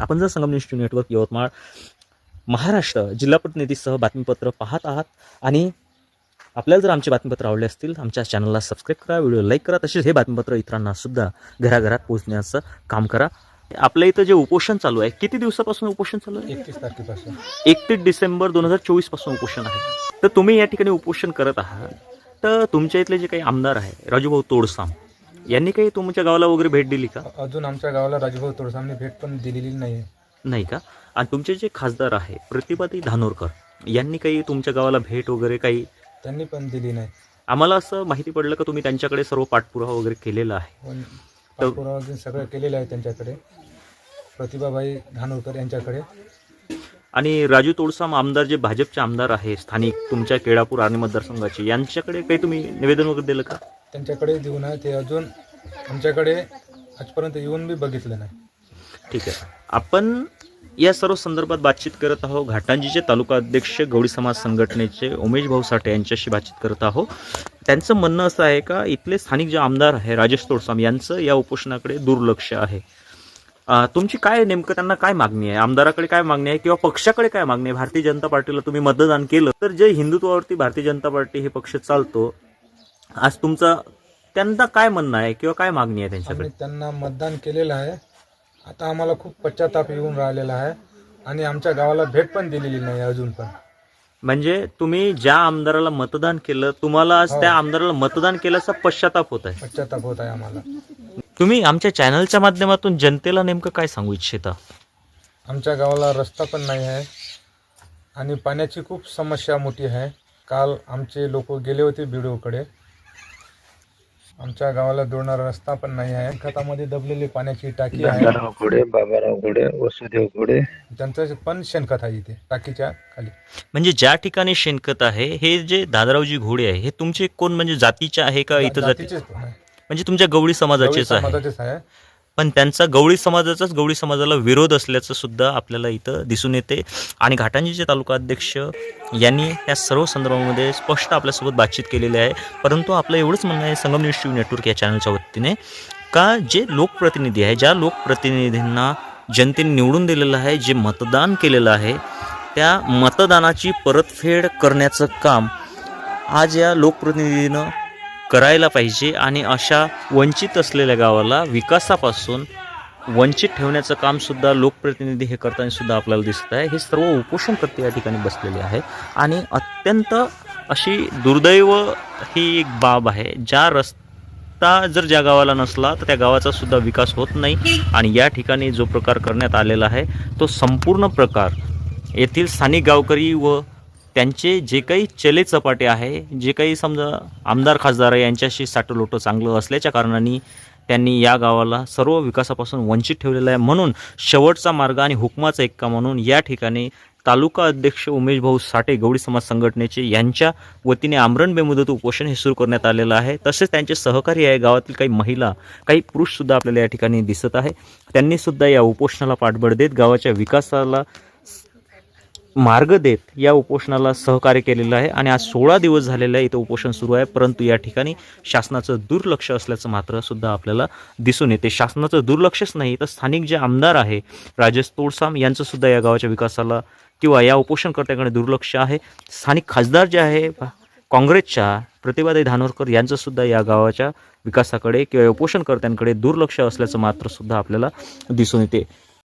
आपण जर Sangam news network Yavatmal Maharashtra जिल्हा प्रतिनिधीसह बातमीपत्र पाहत आहात आणि आपल्याला जर आमचे बातमीपत्र आवडले असतील तर आमच्या चॅनलला सबस्क्राईब करा व्हिडिओ लाईक करा तसेच हे बातमीपत्र इतरांना सुद्धा घराघरात पोहोचण्याचं काम करा. आपल्या इथं जे उपोषण चालू आहे किती दिवसापासून उपोषण चालू आहे? एकतीस तारखेपासून. एकतीस डिसेंबर दोन हजार चोवीसपासून उपोषण आहे. तर तुम्ही या ठिकाणी उपोषण करत आहात. तर तुमच्या इथले जे काही आमदार आहे राजूभाऊ तोडसाम यांनी काही तुमच्या गावाला वगैरे भेट दिली का? अजून आमच्या गावाला राजभाऊ तोडसामने भेट पण दिलेली नाही नाही का? आणि तुमचे जे खासदार आहे प्रतिभाताई धानोरकर यांनी काही तुमच्या गावाला भेट वगैरे काही? त्यांनी पण दिली नाही. आम्हाला असं माहिती पडलं का तुम्ही त्यांच्याकडे सर्व पाठपुरावा वगैरे केलेला आहे? पाठपुरावा वगैरे सगळं केलेलं आहे त्यांच्याकडे. प्रतिभाबाई धानोरकर यांच्याकडे. आणि राजू तोडसाम आमदार जे भाजपचे आमदार आहे स्थानिक तुमच्या केळापूर आर्णी मतदारसंघाचे यांच्याकडे काही तुम्ही निवेदन वगैरे दिलं का? त्यांच्याकडे देऊ आहे. ते अजून आमच्याकडे आजपर्यंत येऊन बी बघितलं नाही. ठीक आहे. आपण या सर्व संदर्भात बातचीत करत आहोत. घाटांजीचे तालुका अध्यक्ष गवळी समाज संघटनेचे उमेश भाऊ साठे यांच्याशी बातचीत करत आहोत. त्यांचं म्हणणं असं आहे का इथले स्थानिक जे आमदार आहे राजेश तोडसाम यांचं या उपोषणाकडे दुर्लक्ष आहे. तुमची काय नेमकं त्यांना काय मागणी आहे? आमदाराकडे काय मागणी आहे किंवा पक्षाकडे काय मागणी आहे? भारतीय जनता पार्टीला तुम्ही मतदान केलं तर जे हिंदुत्वावरती भारतीय जनता पार्टी हे पक्ष चालतो आज तुमचा त्यांना काय म्हणणं आहे किंवा काय मागणी आहे त्यांच्याकडे? आम्ही त्यांना मतदान केलेलं आहे. आता आम्हाला खूप पश्चाताप येऊन राहिलेला आहे आणि आमच्या गावाला भेट पण दिलेली नाही अजून पण. म्हणजे तुम्ही ज्या आमदाराला मतदान केलं तुम्हाला आज त्या आमदाराला मतदान केल्याचा पश्चाताप होत आहे. पश्चाताप होत आहे आम्हाला. तुम्ही आमच्या चॅनलच्या माध्यमातून जनतेला नेमकं काय सांगू इच्छिता? आमच्या गावाला रस्ता पण नाही आहे आणि पाण्याची खूप समस्या मोठी आहे. काल आमचे लोक गेले होते बिडोकडे. आमच्या गावाला जोडणारा रस्ता पण नाही आहे. खतामध्ये दबलेली पाण्याची टाकी आहे. दादाराव घोडे बाबाराव घोडे वसुदेव घोडे. त्यांचं पण शेणखत आहे इथे टाकीच्या खाली. म्हणजे ज्या ठिकाणी शेणखत आहे हे जे दादरावजी घोडे आहे हे तुमचे कोण म्हणजे जातीचे आहे का इथं जाती जातीचेच पण आहे. म्हणजे तुमच्या गवळी समाजाचेच आहे? समाजाचेच आहे. पण त्यांचा गवळी समाजाचाच गवळी समाजाला विरोध असल्याचं सुद्धा आपल्याला इथं दिसून येते. आणि घाटांजीचे तालुका अध्यक्ष यांनी या सर्व संदर्भामध्ये स्पष्ट आपल्यासोबत बातचीत केलेली आहे. परंतु आपलं एवढंच म्हणणं आहे संगम न्यूज टीव्ही नेटवर्क या चॅनलच्या वतीने का जे लोकप्रतिनिधी आहे ज्या लोकप्रतिनिधींना जनतेने निवडून दिलेलं आहे जे मतदान केलेलं आहे त्या मतदानाची परतफेड करण्याचं काम आज या लोकप्रतिनिधीनं करायला पाहिजे आणि अशा वंचित असलेल्या गावाला विकासापासून वंचित ठेवण्याचं कामसुद्धा लोकप्रतिनिधी हे करताना सुद्धा आपल्याला दिसत आहे. हे सर्व उपोषणकर्ते या ठिकाणी बसलेले आहे. आणि अत्यंत अशी दुर्दैव ही एक बाब आहे. ज्या रस्ता जर ज्या गावाला नसला तर त्या गावाचा सुद्धा विकास होत नाही. आणि या ठिकाणी जो प्रकार करण्यात आलेला आहे तो संपूर्ण प्रकार येथील स्थानिक गावकरी व त्यांचे जे काही चले चपाटे आहे जे काही समजा आमदार खासदार आहे यांच्याशी साठलोटं चांगलं असल्याच्या कारणाने त्यांनी या गावाला सर्व विकासापासून वंचित ठेवलेलं आहे. म्हणून शेवटचा मार्ग आणि हुकमाचा एक्का म्हणून या ठिकाणी तालुका अध्यक्ष उमेश भाऊ साठे गवळी समाज संघटनेचे यांच्या वतीने आमरण बेमुदत उपोषण हे सुरू करण्यात आलेलं आहे. तसेच त्यांचे सहकारी आहे. गावातील काही महिला काही पुरुषसुद्धा आपल्याला या ठिकाणी दिसत आहे. त्यांनीसुद्धा या उपोषणाला पाठबळ देत गावाच्या विकासाला मार्ग देत या उपोषणाला सहकार्य केलेलं आहे आणि आज सोळा दिवस झालेलं आहे इथं उपोषण सुरू आहे परंतु या ठिकाणी शासनाचं दुर्लक्ष असल्याचं मात्र सुद्धा आपल्याला दिसून येते. शासनाचं दुर्लक्षच नाही तर स्थानिक जे आमदार आहे राजेश तोडसाम यांचं सुद्धा या गावाच्या विकासाला किंवा या उपोषणकर्त्याकडे दुर्लक्ष आहे. स्थानिक खासदार जे आहे काँग्रेसच्या प्रतिभादाई धानोरकर यांचं सुद्धा या गावाच्या विकासाकडे किंवा उपोषणकर्त्यांकडे दुर्लक्ष असल्याचं मात्र सुद्धा आपल्याला दिसून येते.